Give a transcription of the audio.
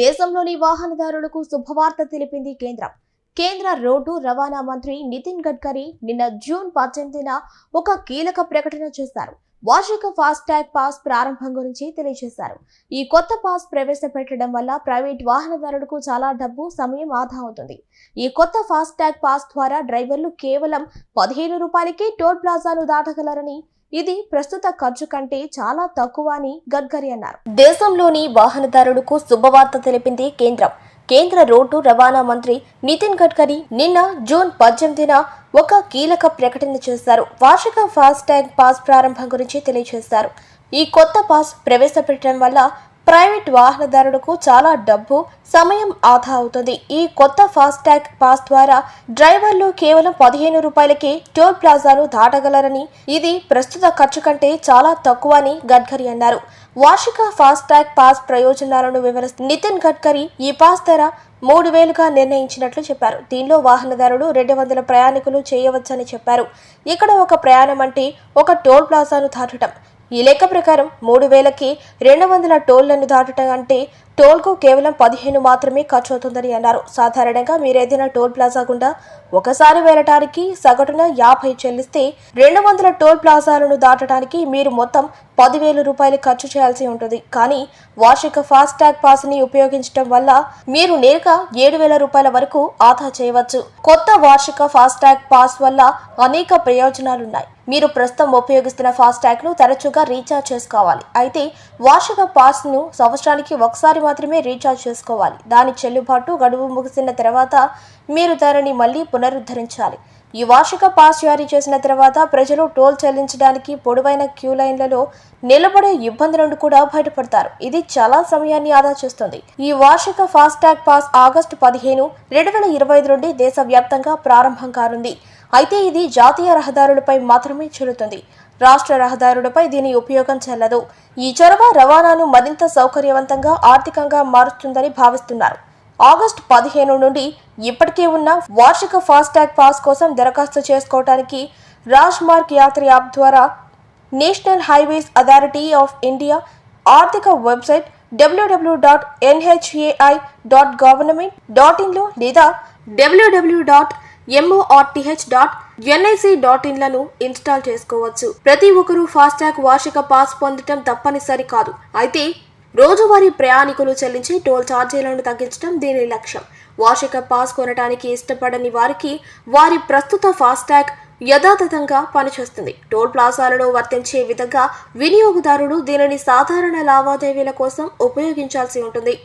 దేశంలోని వాహనదారులకు శుభవార్త తెలిపింది కేంద్రం. కేంద్ర రోడ్డు రవాణా మంత్రి నితిన్ గడ్కరీ నిన్న జూన్ పద్దెనిమిదిన ఒక కీలక ప్రకటన చేశారు. వార్షిక ఫాస్టాగ్ పాస్ ప్రారంభం గురించి తెలియజేశారు. ఈ కొత్త పాస్ ప్రవేశపెట్టడం వల్ల ప్రైవేట్ వాహనదారులకు చాలా డబ్బు సమయం ఆదా అవుతుంది. ఈ కొత్త ఫాస్టాగ్ పాస్ ద్వారా డ్రైవర్లు కేవలం పదిహేను రూపాయలకే టోల్ ప్లాజాను దాటగలరని ఇది ప్రస్తుత ఖర్చు కంటే చాలా తక్కువ అని గడ్కరీ అన్నారు. దేశంలోని వాహనదారులకు శుభవార్త తెలిపింది కేంద్రం. కేంద్ర రోడ్డు రవాణా మంత్రి నితిన్ గడ్కరీ నిన్న జూన్ పద్దెనిమిదిన ఒక కీలక ప్రకటన చేశారు. వార్షిక ఫాస్టాగ్ పాస్ ప్రారంభం గురించి తెలియజేశారు. ఈ కొత్త పాస్ ప్రవేశపెట్టడం వల్ల ప్రైవేట్ వాహనదారులకు చాలా డబ్బు సమయం ఆదా అవుతుంది. ఈ కొత్త ఫాస్టాగ్ పాస్ ద్వారా డ్రైవర్లు కేవలం పదిహేను రూపాయలకే టోల్ ప్లాజాను దాటగలరని ఇది ప్రస్తుత ఖర్చు కంటే చాలా తక్కువ అని గడ్కరీ అన్నారు. వార్షిక ఫాస్టాగ్ పాస్ ప్రయోజనాలను వివరిస్తూ నితిన్ గడ్కరీ ఈ పాస్ ధర మూడు వేలుగా నిర్ణయించినట్లు చెప్పారు. దీనిలో వాహనదారుడు రెండు వందల ప్రయాణికులు చేయవచ్చని చెప్పారు. ఇక్కడ ఒక ప్రయాణం అంటే ఒక టోల్ ప్లాజాను దాటడం. ఈ లెక్క ప్రకారం మూడు వేలకి రెండు వందల టోళ్ళను దాటడం అంటే టోల్కు కేవలం పదిహేను మాత్రమే ఖర్చు అవుతుందని అన్నారు. సాధారణంగా మీరు ఏదైనా టోల్ ప్లాజా గుండా ఒకసారి వెళ్ళటానికి సగటున యాభై చెల్లిస్తే రెండు వందల టోల్ ప్లాజాలను దాటడానికి మీరు మొత్తం పదివేల రూపాయలు ఖర్చు చేయాల్సి ఉంటుంది. కానీ వార్షిక ఫాస్టాగ్ పాస్ని ఉపయోగించడం వల్ల మీరు నేరుగా ఏడు వేల రూపాయల వరకు ఆదా చేయవచ్చు. కొత్త వార్షిక ఫాస్టాగ్ పాస్ వల్ల అనేక ప్రయోజనాలున్నాయి. మీరు ప్రస్తుతం ఉపయోగిస్తున్న ఫాస్టాగ్ను తరచుగా రీఛార్జ్ చేసుకోవాలి. అయితే వార్షిక పాస్ను సంవత్సరానికి ఒకసారి మాత్రమే రీఛార్జ్ చేసుకోవాలి. దాని చెల్లుబాటు గడువు ముగిసిన తర్వాత మీరు దానిని మళ్ళీ పునరుద్ధరించాలి. ఈ వార్షిక పాస్ జారీ చేసిన తర్వాత ప్రజలు టోల్ చెల్లించడానికి పొడవైన క్యూ లైన్లలో నిలబడే ఇబ్బంది నుండి కూడా బయటపడతారు. ఇది చాలా సమయాన్ని ఆదా చేస్తుంది. ఈ వార్షిక ఫాస్టాగ్ పాస్ ఆగస్టు పదిహేను రెండు వేల ఇరవై ఐదు నుండి దేశవ్యాప్తంగా ప్రారంభం కానుంది. అయితే ఇది జాతీయ రహదారులపై మాత్రమే చెల్లుతుంది రాష్ట్ర రహదారులపై దీని ఉపయోగం చెల్లదు. ఈ చొరవ రవాణాను మరింత సౌకర్యవంతంగా ఆర్థికంగా మారుస్తుందని భావిస్తున్నారు. ఆగస్టు పదిహేను నుండి ఇప్పటికే ఉన్న వార్షిక ఫాస్టాగ్ పాస్ కోసం దరఖాస్తు చేసుకోవటానికి రాజ్మార్గ్ యాత్ర యాప్ ద్వారా national highways authority of India ఆర్థిక website WW dot NHAI dot government dot ఇన్లో లేదా WW dot MORTH dot NIC dot ఇన్లను install చేసుకోవచ్చు. ప్రతి ఒక్కరూ ఫాస్టాగ్ వార్షిక పాస్ పొందటం తప్పనిసరి కాదు. అయితే రోజువారీ ప్రయాణికులు చెల్లించే టోల్ ఛార్జీలను తగ్గించడం దీని లక్ష్యం. వార్షిక పాస్ కొనడానికి ఇష్టపడని వారికి వారి ప్రస్తుత ఫాస్టాగ్ యథాతథంగా పనిచేస్తుంది. టోల్ ప్లాజాలలో వర్తించే విధంగా వినియోగదారుడు దీనిని సాధారణ లావాదేవీల కోసం ఉపయోగించాల్సి ఉంటుంది.